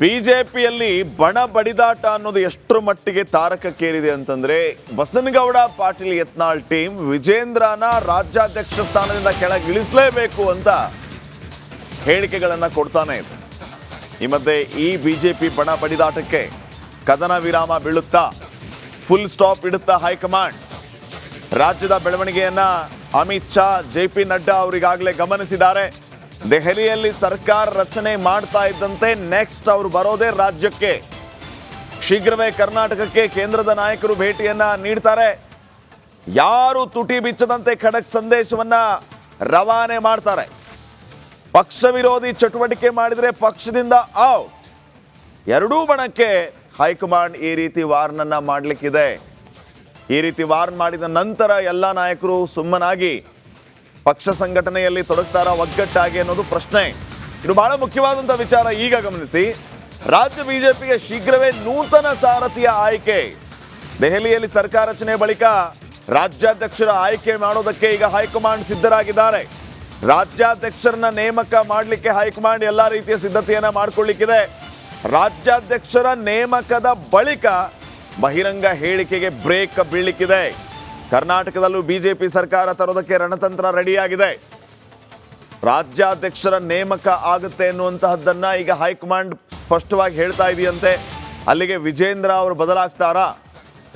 ಬಿಜೆಪಿಯಲ್ಲಿ ಬಣ ಬಡಿದಾಟ ಅನ್ನೋದು ಎಷ್ಟರ ಮಟ್ಟಿಗೆ ತಾರಕಕ್ಕೇರಿದೆ ಅಂತಂದ್ರೆ ಬಸನಗೌಡ ಪಾಟೀಲ್ ಯತ್ನಾಳ್ ಟೀಮ್ ವಿಜೇಂದ್ರನ ರಾಜ್ಯಾಧ್ಯಕ್ಷ ಸ್ಥಾನದಿಂದ ಕೆಳಗೆ ಇಳಿಸಲೇಬೇಕು ಅಂತ ಹೇಳಿಕೆಗಳನ್ನ ಕೊಡ್ತಾನೆ ಇದೆ. ಈ ಮಧ್ಯೆ ಈ ಬಿಜೆಪಿ ಬಣ ಬಡಿದಾಟಕ್ಕೆ ಕದನ ವಿರಾಮ ಬೀಳುತ್ತಾ ಫುಲ್ ಸ್ಟಾಪ್ ಇಡುತ್ತಾ ಹೈಕಮಾಂಡ್. ರಾಜ್ಯದ ಬೆಳವಣಿಗೆಯನ್ನ ಅಮಿತ್ ಶಾ, ಜೆ ಪಿ ನಡ್ಡಾ ಅವರಿಗಾಗಲೇ ಗಮನಿಸಿದ್ದಾರೆ. ದೆಹಲಿಯಲ್ಲಿ ಸರ್ಕಾರ ರಚನೆ ಮಾಡ್ತಾ ಇದ್ದಂತೆ ನೆಕ್ಸ್ಟ್ ಅವರು ಬರೋದೇ ರಾಜ್ಯಕ್ಕೆ. ಶೀಘ್ರವೇ ಕರ್ನಾಟಕಕ್ಕೆ ಕೇಂದ್ರದ ನಾಯಕರು ಭೇಟಿಯನ್ನ ನೀಡ್ತಾರೆ. ಯಾರು ತುಟಿ ಬಿಚ್ಚದಂತೆ ಖಡಕ್ ಸಂದೇಶವನ್ನ ರವಾನೆ ಮಾಡ್ತಾರೆ. ಪಕ್ಷ ವಿರೋಧಿ ಚಟುವಟಿಕೆ ಮಾಡಿದರೆ ಪಕ್ಷದಿಂದ ಔಟ್ ಎರಡೂ ಬಣಕ್ಕೆ ಹೈಕಮಾಂಡ್ ಈ ರೀತಿ ವಾರ್ನನ್ನ ಮಾಡಲಿಕ್ಕಿದೆ. ಈ ರೀತಿ ವಾರ್ನ್ ಮಾಡಿದ ನಂತರ ಎಲ್ಲ ನಾಯಕರು ಸುಮ್ಮನಾಗಿ ಪಕ್ಷ ಸಂಘಟನೆಯಲ್ಲಿ ತೊಡಗ್ತಾರ ಒಗ್ಗಟ್ಟಾಗಿ ಅನ್ನೋದು ಪ್ರಶ್ನೆ. ಇದು ಬಹಳ ಮುಖ್ಯವಾದಂತಹ ವಿಚಾರ ಈಗ ಗಮನಿಸಿ. ರಾಜ್ಯ ಬಿಜೆಪಿಗೆ ಶೀಘ್ರವೇ ನೂತನ ಸಾರಥಿಯ ಆಯ್ಕೆ. ದೆಹಲಿಯಲ್ಲಿ ಸರ್ಕಾರ ರಚನೆ ಬಳಿಕ ರಾಜ್ಯಾಧ್ಯಕ್ಷರ ಆಯ್ಕೆ ಮಾಡೋದಕ್ಕೆ ಈಗ ಹೈಕಮಾಂಡ್ ಸಿದ್ಧರಾಗಿದ್ದಾರೆ. ರಾಜ್ಯಾಧ್ಯಕ್ಷರನ್ನ ನೇಮಕ ಮಾಡಲಿಕ್ಕೆ ಹೈಕಮಾಂಡ್ ಎಲ್ಲ ರೀತಿಯ ಸಿದ್ಧತೆಯನ್ನ ಮಾಡಿಕೊಳ್ಳಿಕ್ಕಿದೆ. ರಾಜ್ಯಾಧ್ಯಕ್ಷರ ನೇಮಕದ ಬಳಿಕ ಬಹಿರಂಗ ಹೇಳಿಕೆಗೆ ಬ್ರೇಕ್ ಬೀಳಲಿಕ್ಕಿದೆ. ಕರ್ನಾಟಕದಲ್ಲೂ ಬಿಜೆಪಿ ಸರ್ಕಾರ ತರೋದಕ್ಕೆ ರಣತಂತ್ರ ರೆಡಿಯಾಗಿದೆ. ರಾಜ್ಯಾಧ್ಯಕ್ಷರ ನೇಮಕ ಆಗುತ್ತೆ ಎನ್ನುವಂತಹದ್ದನ್ನ ಈಗ ಹೈಕಮಾಂಡ್ ಸ್ಪಷ್ಟವಾಗಿ ಹೇಳ್ತಾ ಇದೆಯಂತೆ. ಅಲ್ಲಿಗೆ ವಿಜೇಂದ್ರ ಅವರು ಬದಲಾಗ್ತಾರಾ?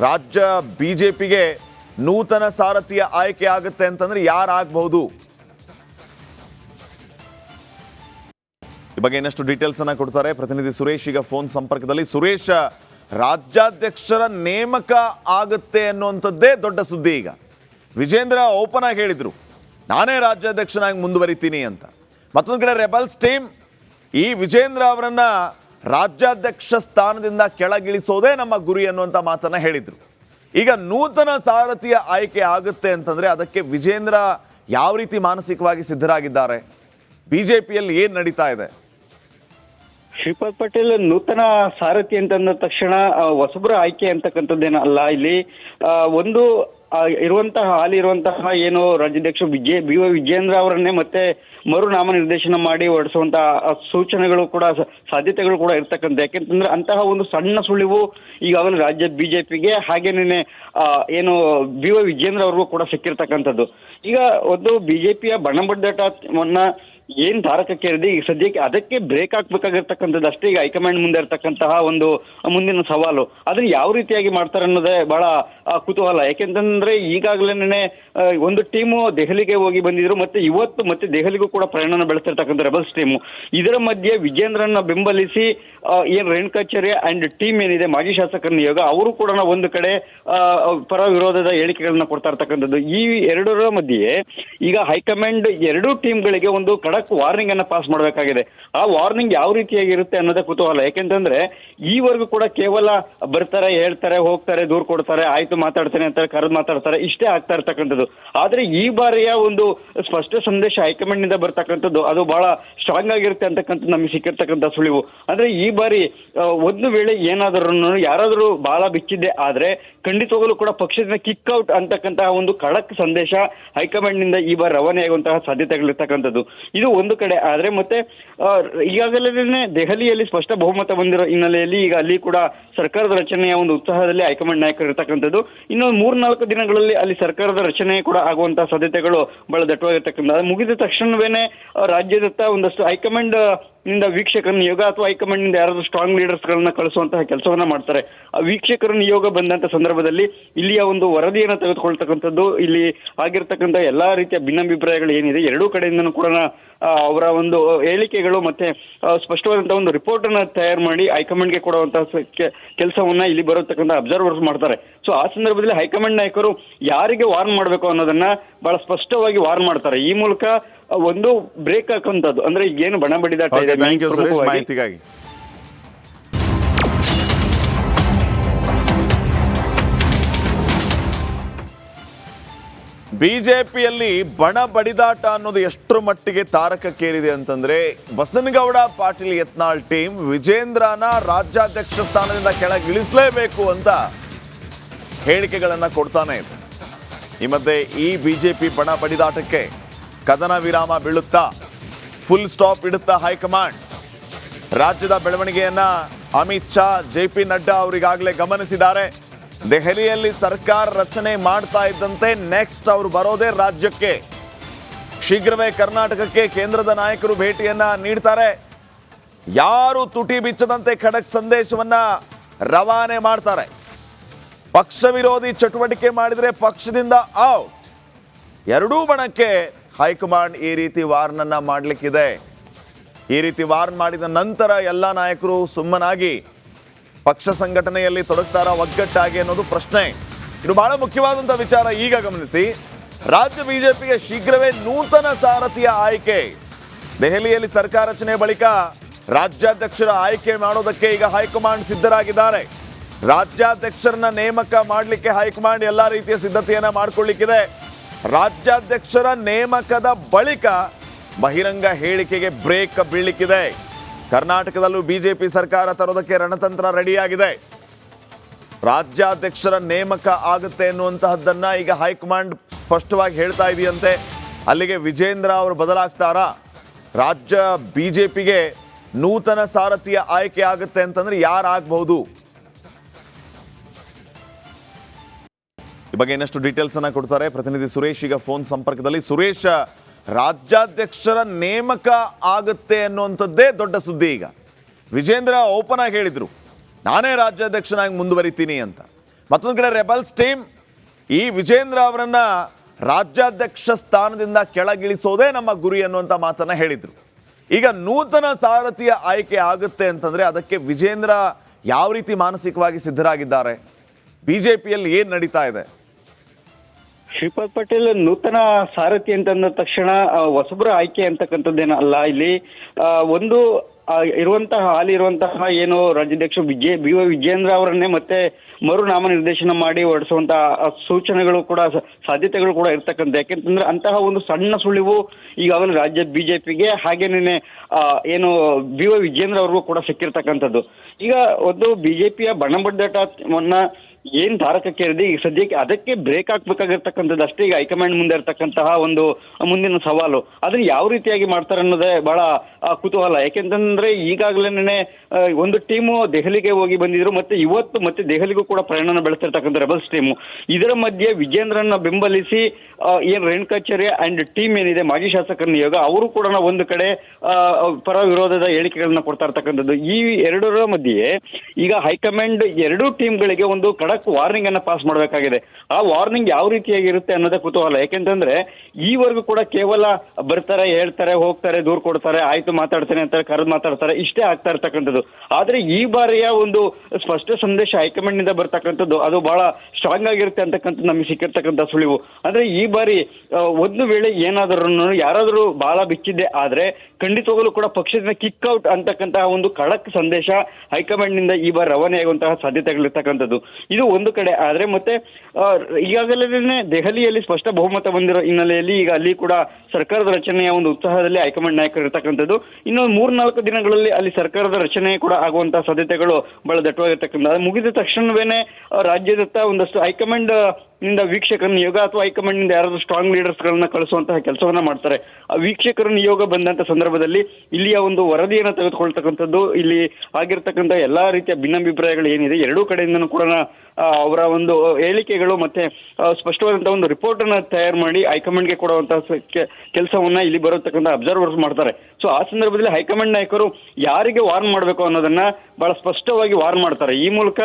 ರಾಜ್ಯ ಬಿಜೆಪಿಗೆ ನೂತನ ಸಾರಥಿಯ ಆಯ್ಕೆ ಆಗುತ್ತೆ ಅಂತಂದ್ರೆ ಯಾರಾಗಬಹುದು? ಈ ಬಗ್ಗೆ ಇನ್ನಷ್ಟು ಡೀಟೇಲ್ಸ್ ಅನ್ನ ಕೊಡ್ತಾರೆ ಪ್ರತಿನಿಧಿ ಸುರೇಶ್. ಈಗ ಫೋನ್ ಸಂಪರ್ಕದಲ್ಲಿ ಸುರೇಶ್ ರಾಜ್ಯಾಧ್ಯಕ್ಷರ ನೇಮಕ ಆಗುತ್ತೆ ಅನ್ನುವಂಥದ್ದೇ ದೊಡ್ಡ ಸುದ್ದಿ ಈಗ. ವಿಜೇಂದ್ರ ಓಪನ್ ಆಗಿ ಹೇಳಿದರು, ನಾನೇ ರಾಜ್ಯಾಧ್ಯಕ್ಷನಾಗಿ ಮುಂದುವರಿತೀನಿ ಅಂತ. ಮತ್ತೊಂದು ಕಡೆ ರೆಬಲ್ಸ್ ಟೀಮ್, ಈ ವಿಜೇಂದ್ರ ಅವರನ್ನು ರಾಜ್ಯಾಧ್ಯಕ್ಷ ಸ್ಥಾನದಿಂದ ಕೆಳಗಿಳಿಸೋದೇ ನಮ್ಮ ಗುರಿ ಅನ್ನುವಂಥ ಮಾತನ್ನು ಹೇಳಿದರು. ಈಗ ನೂತನ ಸಾರಥಿಯ ಆಯ್ಕೆ ಆಗುತ್ತೆ ಅಂತಂದರೆ ಅದಕ್ಕೆ ವಿಜೇಂದ್ರ ಯಾವ ರೀತಿ ಮಾನಸಿಕವಾಗಿ ಸಿದ್ಧರಾಗಿದ್ದಾರೆ ಬಿ ಜೆ ಪಿಯಲ್ಲಿ ಏನು ನಡೀತಾ ಇದೆ ಶ್ರೀಪಾದ್ ಪಟೇಲ್ ನೂತನ ಸಾರಥಿ ಅಂತಂದ ತಕ್ಷಣ ಹೊಸಬ್ರ ಆಯ್ಕೆ ಅಂತಕ್ಕಂಥದ್ದೇನ ಅಲ್ಲ ಇಲ್ಲಿ. ಒಂದು ಇರುವಂತಹ ಹಾಲಿ ಇರುವಂತಹ ಏನು ರಾಜ್ಯಾಧ್ಯಕ್ಷ ವಿಜಯ, ಬಿ ವೈ ವಿಜೇಂದ್ರ ಅವರನ್ನೇ ಮತ್ತೆ ಮರು ನಾಮನಿರ್ದೇಶನ ಮಾಡಿ ಹೊರಡಿಸುವಂತಹ ಸೂಚನೆಗಳು ಕೂಡ ಸಾಧ್ಯತೆಗಳು ಕೂಡ ಇರ್ತಕ್ಕಂಥ ಯಾಕೆಂತಂದ್ರೆ ಅಂತಹ ಒಂದು ಸಣ್ಣ ಸುಳಿವು ಈಗಾಗಲೇ ರಾಜ್ಯ ಬಿಜೆಪಿಗೆ ಹಾಗೇನೆ ಏನು ಬಿ ವೈ ವಿಜೇಂದ್ರ ಅವ್ರಿಗೂ ಕೂಡ ಸಿಕ್ಕಿರ್ತಕ್ಕಂಥದ್ದು. ಈಗ ಒಂದು ಬಿಜೆಪಿಯ ಬಣ್ಣಬಡ್ಡಾಟವನ್ನ ಏನ್ ಧಾರಕಕ್ಕೆ ಇದೆ ಈಗ ಸದ್ಯಕ್ಕೆ ಅದಕ್ಕೆ ಬ್ರೇಕ್ ಹಾಕ್ಬೇಕಾಗಿರ್ತಕ್ಕಂಥದ್ದು ಅಷ್ಟೇ ಈಗ ಹೈಕಮಾಂಡ್ ಮುಂದೆ ಇರತಕ್ಕಂತಹ ಒಂದು ಮುಂದಿನ ಸವಾಲು. ಅದನ್ನ ಯಾವ ರೀತಿಯಾಗಿ ಮಾಡ್ತಾರೆ ಅನ್ನೋದೇ ಬಹಳ ಕುತೂಹಲ. ಯಾಕೆಂತಂದ್ರೆ ಈಗಾಗಲೇ ಒಂದು ಟೀಮು ದೆಹಲಿಗೆ ಹೋಗಿ ಬಂದಿದ್ರು, ಮತ್ತೆ ಇವತ್ತು ಮತ್ತೆ ದೆಹಲಿಗೂ ಕೂಡ ಪ್ರಯಾಣ ಬೆಳೆಸ್ತಿರ್ತಕ್ಕಂಥ ರೆಬಲ್ಸ್ ಟೀಮು. ಇದರ ಮಧ್ಯೆ ವಿಜೇಂದ್ರನ್ನ ಬೆಂಬಲಿಸಿ ಏನ್ ರೇಣುಕಾಚಾರ್ಯ ಅಂಡ್ ಟೀಮ್ ಏನಿದೆ, ಮಾಜಿ ಶಾಸಕರ ನಿಯೋಗ, ಅವರು ಕೂಡ ಒಂದು ಕಡೆ ಪರ ವಿರೋಧದ ಹೇಳಿಕೆಗಳನ್ನ ಕೊಡ್ತಾ ಇರ್ತಕ್ಕಂಥದ್ದು. ಈ ಎರಡರ ಮಧ್ಯೆ ಈಗ ಹೈಕಮಾಂಡ್ ಎರಡೂ ಟೀಮ್ಗಳಿಗೆ ಒಂದು ಖಡಕ್ ವಾರ್ನಿಂಗ್ ಅನ್ನ ಪಾಸ್ ಮಾಡಬೇಕಾಗಿದೆ. ಆ ವಾರ್ನಿಂಗ್ ಯಾವ ರೀತಿಯಾಗಿರುತ್ತೆ ಅನ್ನೋದೇ ಕುತೂಹಲ. ಯಾಕೆಂತಂದ್ರೆ, ಈವರೆಗೂ ಕೂಡ ಕೇವಲ ಬರ್ತಾರೆ, ಹೇಳ್ತಾರೆ, ಹೋಗ್ತಾರೆ, ದೂರ್ ಕೊಡ್ತಾರೆ, ಆಯ್ತು ಮಾತಾಡ್ತೇನೆ ಅಂತ ಕರೆದು ಮಾತಾಡ್ತಾರೆ, ಇಷ್ಟೇ ಆಗ್ತಾ ಇರ್ತಕ್ಕಂಥದ್ದು. ಆದ್ರೆ ಈ ಬಾರಿಯ ಒಂದು ಸ್ಪಷ್ಟ ಸಂದೇಶ ಹೈಕಮಾಂಡ್ನಿಂದ ಬರ್ತಕ್ಕಂಥದ್ದು, ಅದು ಬಹಳ ಸ್ಟ್ರಾಂಗ್ ಆಗಿರುತ್ತೆ ಅಂತಕ್ಕಂಥ ನಮಗೆ ಸಿಕ್ಕಿರ್ತಕ್ಕಂಥ ಸುಳಿವು. ಅಂದ್ರೆ ಈ ಬಾರಿ ಒಂದು ವೇಳೆ ಏನಾದರೂ ಯಾರಾದರೂ ಬಹಳ ಬಿಚ್ಚಿದ್ದೆ ಆದ್ರೆ ಖಂಡಿತವಾಗಲೂ ಕೂಡ ಪಕ್ಷದಿಂದ ಕಿಕ್ ಔಟ್ ಅಂತಕ್ಕಂತಹ ಒಂದು ಖಡಕ್ ಸಂದೇಶ ಹೈಕಮಾಂಡ್ನಿಂದ ಈ ಬಾರಿ ರವಾನೆ ಆಗುವಂತಹ ಸಾಧ್ಯತೆಗಳಿರ್ತಕ್ಕಂಥದ್ದು ಇದು ಒಂದು ಕಡೆ. ಆದ್ರೆ ಮತ್ತೆ ಈಗಾಗಲೇ ದೆಹಲಿಯಲ್ಲಿ ಸ್ಪಷ್ಟ ಬಹುಮತ ಬಂದಿರೋ ಹಿನ್ನೆಲೆಯಲ್ಲಿ ಈಗ ಅಲ್ಲಿ ಕೂಡ ಸರ್ಕಾರದ ರಚನೆಯ ಒಂದು ಉತ್ಸಾಹದಲ್ಲಿ ಹೈಕಮಾಂಡ್ ನಾಯಕರು ಇರ್ತಕ್ಕಂಥದ್ದು. ಇನ್ನು ಮೂರ್ನಾಲ್ಕು ದಿನಗಳಲ್ಲಿ ಅಲ್ಲಿ ಸರ್ಕಾರದ ರಚನೆ ಕೂಡ ಆಗುವಂತಹ ಸಾಧ್ಯತೆಗಳು ಬಹಳ ದಟ್ಟವಾಗಿರ್ತಕ್ಕಂಥ ಮುಗಿದ ತಕ್ಷಣವೇನೆ ರಾಜ್ಯದತ್ತ ಒಂದಷ್ಟು ಹೈಕಮಾಂಡ್ ನಿಂದ ವೀಕ್ಷಕರ ನಿಯೋಗ ಅಥವಾ ಹೈಕಮಾಂಡ್ನಿಂದ ಯಾರಾದ್ರೂ ಸ್ಟ್ರಾಂಗ್ ಲೀಡರ್ಸ್ ಗಳನ್ನ ಕಳಿಸುವಂತಹ ಕೆಲಸವನ್ನ ಮಾಡ್ತಾರೆ. ಆ ವೀಕ್ಷಕರ ನಿಯೋಗ ಬಂದಂತ ಸಂದರ್ಭದಲ್ಲಿ ಇಲ್ಲಿಯ ಒಂದು ವರದಿಯನ್ನು ತೆಗೆದುಕೊಳ್ತಕ್ಕಂಥದ್ದು ಇಲ್ಲಿ ಆಗಿರ್ತಕ್ಕಂಥ ಎಲ್ಲಾ ರೀತಿಯ ಭಿನ್ನಾಭಿಪ್ರಾಯಗಳು ಏನಿದೆ, ಎರಡೂ ಕಡೆಯಿಂದನೂ ಕೂಡ ಅವರ ಒಂದು ಹೇಳಿಕೆಗಳು ಮತ್ತೆ ಸ್ಪಷ್ಟವಾದಂತಹ ಒಂದು ರಿಪೋರ್ಟ್ ಅನ್ನ ತಯಾರು ಮಾಡಿ ಹೈಕಮಾಂಡ್ಗೆ ಕೊಡುವಂತಹ ಕೆಲಸವನ್ನ ಇಲ್ಲಿ ಬರತಕ್ಕಂಥ ಅಬ್ಸರ್ವರ್ಸ್ ಮಾಡ್ತಾರೆ. ಸೊ ಆ ಸಂದರ್ಭದಲ್ಲಿ ಹೈಕಮಾಂಡ್ ನಾಯಕರು ಯಾರಿಗೆ ವಾರ್ನ್ ಮಾಡಬೇಕು ಅನ್ನೋದನ್ನ ಬಹಳ ಸ್ಪಷ್ಟವಾಗಿ ವಾರ್ನ್ ಮಾಡ್ತಾರೆ. ಈ ಮೂಲಕ ಒಂದು ಬ್ರೇಕ್ ಹಾಕುವಂಥದ್ದು. ಅಂದ್ರೆ ಏನು ಬಣ ಬಡಿದಾಟ ಇದೆ ಮಾಹಿತಿಗಾಗಿ. ಬಿಜೆಪಿಯಲ್ಲಿ ಬಣ ಬಡಿದಾಟ ಅನ್ನೋದು ಎಷ್ಟು ಮಟ್ಟಿಗೆ ತಾರಕಕ್ಕೇರಿದೆ ಅಂತಂದ್ರೆ ಬಸನಗೌಡ ಪಾಟೀಲ್ ಯತ್ನಾಳ್ ಟೀಮ್ ವಿಜೇಂದ್ರನ ರಾಜ್ಯಾಧ್ಯಕ್ಷ ಸ್ಥಾನದಿಂದ ಕೆಳಗಿಳಿಸಲೇಬೇಕು ಅಂತ ಹೇಳಿಕೆಗಳನ್ನ ಕೊಡ್ತಾನೆ ಇದೆ. ಈ ಮಧ್ಯೆ ಈ ಬಿಜೆಪಿ ಬಣ ಬಡಿದಾಟಕ್ಕೆ ಕದನ ವಿರಾಮ ಬೀಳುತ್ತಾ ಫುಲ್ ಸ್ಟಾಪ್ ಇಡುತ್ತಾ ಹೈಕಮಾಂಡ್. ರಾಜ್ಯದ ಬೆಳವಣಿಗೆಯನ್ನ ಅಮಿತ್ ಶಾ, ಜೆ ಪಿ ನಡ್ಡಾ ಅವರಿಗಾಗಲೇ ಗಮನಿಸಿದ್ದಾರೆ. ದೆಹಲಿಯಲ್ಲಿ ಸರ್ಕಾರ ರಚನೆ ಮಾಡ್ತಾ ಇದ್ದಂತೆ ನೆಕ್ಸ್ಟ್ ಅವರು ಬರೋದೇ ರಾಜ್ಯಕ್ಕೆ. ಶೀಘ್ರವೇ ಕರ್ನಾಟಕಕ್ಕೆ ಕೇಂದ್ರದ ನಾಯಕರು ಭೇಟಿಯನ್ನ ನೀಡ್ತಾರೆ. ಯಾರು ತುಟಿ ಬಿಚ್ಚದಂತೆ ಖಡಕ್ ಸಂದೇಶವನ್ನ ರವಾನೆ ಮಾಡ್ತಾರೆ. ಪಕ್ಷ ವಿರೋಧಿ ಚಟುವಟಿಕೆ ಮಾಡಿದರೆ ಪಕ್ಷದಿಂದ ಔಟ್ ಎರಡೂ ಬಣಕ್ಕೆ ಹೈಕಮಾಂಡ್ ಈ ರೀತಿ ವಾರ್ನನ್ನ ಮಾಡಲಿಕ್ಕಿದೆ. ಈ ರೀತಿ ವಾರ್ನ್ ಮಾಡಿದ ನಂತರ ಎಲ್ಲ ನಾಯಕರು ಸುಮ್ಮನಾಗಿ ಪಕ್ಷ ಸಂಘಟನೆಯಲ್ಲಿ ತೊಡಗ್ತಾರ ಒಗ್ಗಟ್ಟಾಗಿ ಅನ್ನೋದು ಪ್ರಶ್ನೆ. ಇದು ಬಹಳ ಮುಖ್ಯವಾದಂಥ ವಿಚಾರ ಈಗ ಗಮನಿಸಿ. ರಾಜ್ಯ ಬಿಜೆಪಿಗೆ ಶೀಘ್ರವೇ ನೂತನ ಸಾರಥಿಯ ಆಯ್ಕೆ. ದೆಹಲಿಯಲ್ಲಿ ಸರ್ಕಾರ ರಚನೆ ಬಳಿಕ ರಾಜ್ಯಾಧ್ಯಕ್ಷರ ಆಯ್ಕೆ ಮಾಡೋದಕ್ಕೆ ಈಗ ಹೈಕಮಾಂಡ್ ಸಿದ್ಧರಾಗಿದ್ದಾರೆ. ರಾಜ್ಯಾಧ್ಯಕ್ಷರನ್ನ ನೇಮಕ ಮಾಡಲಿಕ್ಕೆ ಹೈಕಮಾಂಡ್ ಎಲ್ಲ ರೀತಿಯ ಸಿದ್ಧತೆಯನ್ನ ಮಾಡ್ಕೊಳ್ಳಿಕ್ಕಿದೆ. ರಾಜ್ಯಾಧ್ಯಕ್ಷರ ನೇಮಕದ ಬಳಿಕ ಬಹಿರಂಗ ಹೇಳಿಕೆಗೆ ಬ್ರೇಕ್ ಬೀಳಲಿಕ್ಕಿದೆ ಕರ್ನಾಟಕದಲ್ಲೂ ಬಿಜೆಪಿ ಸರ್ಕಾರ ತರೋದಕ್ಕೆ ರಣತಂತ್ರ ರೆಡಿಯಾಗಿದೆ. ರಾಜ್ಯಾಧ್ಯಕ್ಷರ ನೇಮಕ ಆಗುತ್ತೆ ಎನ್ನುವಂತಹದ್ದನ್ನು ಈಗ ಹೈಕಮಾಂಡ್ ಸ್ಪಷ್ಟವಾಗಿ ಹೇಳ್ತಾ ಇದೆಯಂತೆ. ಅಲ್ಲಿಗೆ ವಿಜೇಂದ್ರ ಅವರು ಬದಲಾಗ್ತಾರಾ? ರಾಜ್ಯ ಬಿಜೆಪಿಗೆ ನೂತನ ಸಾರಥಿಯ ಆಯ್ಕೆ ಆಗುತ್ತೆ ಅಂತಂದ್ರೆ ಯಾರಾಗಬಹುದು? ಈ ಬಗ್ಗೆ ಇನ್ನಷ್ಟು ಡೀಟೇಲ್ಸ್ ಅನ್ನ ಕೊಡ್ತಾರೆ. ಪ್ರತಿನಿಧಿ ಸುರೇಶ್ ಈಗ ಫೋನ್ ಸಂಪರ್ಕದಲ್ಲಿ. ಸುರೇಶ್, ರಾಜ್ಯಾಧ್ಯಕ್ಷರ ನೇಮಕ ಆಗುತ್ತೆ ಅನ್ನುವಂಥದ್ದೇ ದೊಡ್ಡ ಸುದ್ದಿ ಈಗ. ವಿಜೇಂದ್ರ ಓಪನ್ ಆಗಿ ಹೇಳಿದ್ರು. ನಾನೇ ರಾಜ್ಯಾಧ್ಯಕ್ಷನಾಗಿ ಮುಂದುವರಿತೀನಿ ಅಂತ. ಮತ್ತೊಂದು ಕಡೆ ರೆಬಲ್ಸ್ ಟೀಮ್ ಈ ವಿಜೇಂದ್ರ ಅವರನ್ನ ರಾಜ್ಯಾಧ್ಯಕ್ಷ ಸ್ಥಾನದಿಂದ ಕೆಳಗಿಳಿಸೋದೇ ನಮ್ಮ ಗುರಿ ಅನ್ನುವಂಥ ಮಾತನ್ನ ಹೇಳಿದ್ರು. ಈಗ ನೂತನ ಸಾರಥಿಯ ಆಯ್ಕೆ ಆಗುತ್ತೆ ಅಂತಂದ್ರೆ ಅದಕ್ಕೆ ವಿಜೇಂದ್ರ ಯಾವ ರೀತಿ ಮಾನಸಿಕವಾಗಿ ಸಿದ್ಧರಾಗಿದ್ದಾರೆ? ಬಿಜೆಪಿಯಲ್ಲಿ ಏನು ನಡೀತಾ ಇದೆ? ಶ್ರೀಪಾದ್ ಪಟೇಲ್ ನೂತನ ಸಾರಥಿ ಅಂತಂದ ತಕ್ಷಣ ಹೊಸಬ್ರ ಆಯ್ಕೆ ಅಂತಕ್ಕಂಥದ್ದೇನಲ್ಲ ಇಲ್ಲಿ ಒಂದು ಇರುವಂತಹ, ಹಾಲಿ ಇರುವಂತಹ ಏನು ರಾಜ್ಯಾಧ್ಯಕ್ಷ ವಿಜಯ ಬಿ ವೈ ವಿಜೇಂದ್ರ ಅವರನ್ನೇ ಮತ್ತೆ ಮರು ನಾಮನಿರ್ದೇಶನ ಮಾಡಿ ಹೊರಡಿಸುವಂತಹ ಸೂಚನೆಗಳು ಕೂಡ ಸಾಧ್ಯತೆಗಳು ಕೂಡ ಇರ್ತಕ್ಕಂಥ ಯಾಕೆಂತಂದ್ರೆ ಅಂತಹ ಒಂದು ಸಣ್ಣ ಸುಳಿವು ಈಗಾಗಲೇ ರಾಜ್ಯ ಬಿಜೆಪಿಗೆ ಹಾಗೇನೆ ಏನು ಬಿ ವೈ ವಿಜೇಂದ್ರ ಅವ್ರಿಗೂ ಕೂಡ ಸಿಕ್ಕಿರ್ತಕ್ಕಂಥದ್ದು. ಈಗ ಒಂದು ಬಿಜೆಪಿಯ ಬಣ್ಣಬಡ್ಡಾಟವನ್ನ ಏನ್ ತಾರಕಕ್ಕೇರಿದೆ ಈಗ ಸದ್ಯಕ್ಕೆ ಅದಕ್ಕೆ ಬ್ರೇಕ್ ಹಾಕ್ಬೇಕಾಗಿರ್ತಕ್ಕಂಥದ್ದು ಅಷ್ಟೇ. ಈಗ ಹೈಕಮಾಂಡ್ ಮುಂದೆ ಇರ್ತಕ್ಕಂತಹ ಒಂದು ಮುಂದಿನ ಸವಾಲು. ಅದನ್ನ ಯಾವ ರೀತಿಯಾಗಿ ಮಾಡ್ತಾರೆ ಅನ್ನೋದೇ ಬಹಳ ಕುತೂಹಲ. ಯಾಕೆಂತಂದ್ರೆ ಈಗಾಗಲೇ ಒಂದು ಟೀಮು ದೆಹಲಿಗೆ ಹೋಗಿ ಬಂದಿದ್ರು, ಮತ್ತೆ ಇವತ್ತು ಮತ್ತೆ ದೆಹಲಿಗೂ ಕೂಡ ಪ್ರಯಾಣ ಬೆಳೆಸ್ತಿರ್ತಕ್ಕಂಥ ರೆಬಲ್ಸ್ ಟೀಮು ಇದರ ಮಧ್ಯೆ ವಿಜೇಂದ್ರನ್ನ ಬೆಂಬಲಿಸಿ ಏನು ರೇಣುಕಾಚಾರ್ಯ ಅಂಡ್ ಟೀಮ್ ಏನಿದೆ, ಮಾಜಿ ಶಾಸಕರ ನಿಯೋಗ, ಅವರು ಕೂಡ ಒಂದು ಕಡೆ ಪರ ವಿರೋಧದ ಹೇಳಿಕೆಗಳನ್ನ ಕೊಡ್ತಾ ಇರ್ತಕ್ಕಂಥದ್ದು. ಈ ಎರಡರ ಮಧ್ಯೆ ಈಗ ಹೈಕಮಾಂಡ್ ಎರಡೂ ಟೀಮ್ಗಳಿಗೆ ಒಂದು ವಾರ್ನಿಂಗ್ ಅನ್ನ ಪಾಸ್ ಮಾಡಬೇಕಾಗಿದೆ. ಆ ವಾರ್ನಿಂಗ್ ಯಾವ ರೀತಿಯಾಗಿರುತ್ತೆ ಅನ್ನೋದೇ ಕುತೂಹಲ. ಯಾಕೆಂತಂದ್ರೆ, ಈವರೆಗೂ ಕೂಡ ಕೇವಲ ಬರ್ತಾರೆ, ಹೇಳ್ತಾರೆ, ಹೋಗ್ತಾರೆ, ದೂರ್ ಕೊಡ್ತಾರೆ, ಆಯ್ತು ಮಾತಾಡ್ತೇನೆ ಅಂತ ಕರೆದು ಮಾತಾಡ್ತಾರೆ, ಇಷ್ಟೇ ಆಗ್ತಾ ಇರ್ತಕ್ಕಂಥದ್ದು. ಆದ್ರೆ ಈ ಬಾರಿಯ ಒಂದು ಸ್ಪಷ್ಟ ಸಂದೇಶ ಹೈಕಮಾಂಡ್ನಿಂದ ಬರ್ತಕ್ಕಂಥದ್ದು, ಅದು ಬಹಳ ಸ್ಟ್ರಾಂಗ್ ಆಗಿರುತ್ತೆ ಅಂತಕ್ಕಂಥದ್ದು ನಮಗೆ ಸಿಕ್ಕಿರ್ತಕ್ಕಂಥ ಸುಳಿವು. ಅಂದ್ರೆ ಈ ಬಾರಿ ಒಂದು ವೇಳೆ ಏನಾದರೂ ಯಾರಾದರೂ ಬಹಳ ಬಿಚ್ಚಿದ್ದೆ ಆದ್ರೆ ಖಂಡಿತವಾಗಲೂ ಕೂಡ ಪಕ್ಷದಿಂದ ಕಿಕ್ ಔಟ್ ಅಂತಕ್ಕಂತಹ ಒಂದು ಖಡಕ್ ಸಂದೇಶ ಹೈಕಮಾಂಡ್ನಿಂದ ಈ ಬಾರಿ ರವಾನೆಯಾಗುವಂತಹ ಸಾಧ್ಯತೆಗಳಿರ್ತಕ್ಕಂಥದ್ದು. ಇದು ಒಂದು ಕಡೆ. ಆದ್ರೆ ಮತ್ತೆ ಈಗಾಗಲೇ ದೆಹಲಿಯಲ್ಲಿ ಸ್ಪಷ್ಟ ಬಹುಮತ ಬಂದಿರೋ ಹಿನ್ನೆಲೆಯಲ್ಲಿ ಈಗ ಅಲ್ಲಿ ಕೂಡ ಸರ್ಕಾರದ ರಚನೆಯ ಒಂದು ಉತ್ಸಾಹದಲ್ಲಿ ಹೈಕಮಾಂಡ್ ನಾಯಕರು ಇರ್ತಕ್ಕಂಥದ್ದು. ಇನ್ನೊಂದು ಮೂರ್ನಾಲ್ಕು ದಿನಗಳಲ್ಲಿ ಅಲ್ಲಿ ಸರ್ಕಾರದ ರಚನೆ ಕೂಡ ಆಗುವಂತಹ ಸಾಧ್ಯತೆಗಳು ಬಹಳ ದಟ್ಟವಾಗಿರ್ತಕ್ಕಂಥ ಮುಗಿದ ತಕ್ಷಣವೇನೆ ರಾಜ್ಯದತ್ತ ಒಂದಷ್ಟು ಹೈಕಮಾಂಡ್ ನಿಂದ ವೀಕ್ಷಕರ ನಿಯೋಗ ಅಥವಾ ಹೈಕಮಾಂಡ್ನಿಂದ ಯಾರಾದ್ರೂ ಸ್ಟ್ರಾಂಗ್ ಲೀಡರ್ಸ್ ಗಳನ್ನ ಕಳಿಸುವಂತಹ ಕೆಲಸವನ್ನ ಮಾಡ್ತಾರೆ. ಆ ವೀಕ್ಷಕರ ನಿಯೋಗ ಬಂದಂತ ಸಂದರ್ಭದಲ್ಲಿ ಇಲ್ಲಿಯ ಒಂದು ವರದಿಯನ್ನು ತೆಗೆದುಕೊಳ್ತಕ್ಕಂಥದ್ದು, ಇಲ್ಲಿ ಆಗಿರ್ತಕ್ಕಂಥ ಎಲ್ಲಾ ರೀತಿಯ ಭಿನ್ನಾಭಿಪ್ರಾಯಗಳು ಏನಿದೆ, ಎರಡೂ ಕಡೆಯಿಂದನೂ ಕೂಡ ಅವರ ಒಂದು ಹೇಳಿಕೆಗಳು ಮತ್ತೆ ಸ್ಪಷ್ಟವಾದಂತಹ ಒಂದು ರಿಪೋರ್ಟ್ ಅನ್ನ ತಯಾರು ಮಾಡಿ ಹೈಕಮಾಂಡ್ಗೆ ಕೊಡುವಂತಹ ಕೆಲಸವನ್ನ ಇಲ್ಲಿ ಬರತಕ್ಕಂಥ ಅಬ್ಸರ್ವರ್ಸ್ ಮಾಡ್ತಾರೆ. ಸೊ ಆ ಸಂದರ್ಭದಲ್ಲಿ ಹೈಕಮಾಂಡ್ ನಾಯಕರು ಯಾರಿಗೆ ವಾರ್ನ್ ಮಾಡಬೇಕು ಅನ್ನೋದನ್ನ ಬಹಳ ಸ್ಪಷ್ಟವಾಗಿ ವಾರ್ನ್ ಮಾಡ್ತಾರೆ. ಈ ಮೂಲಕ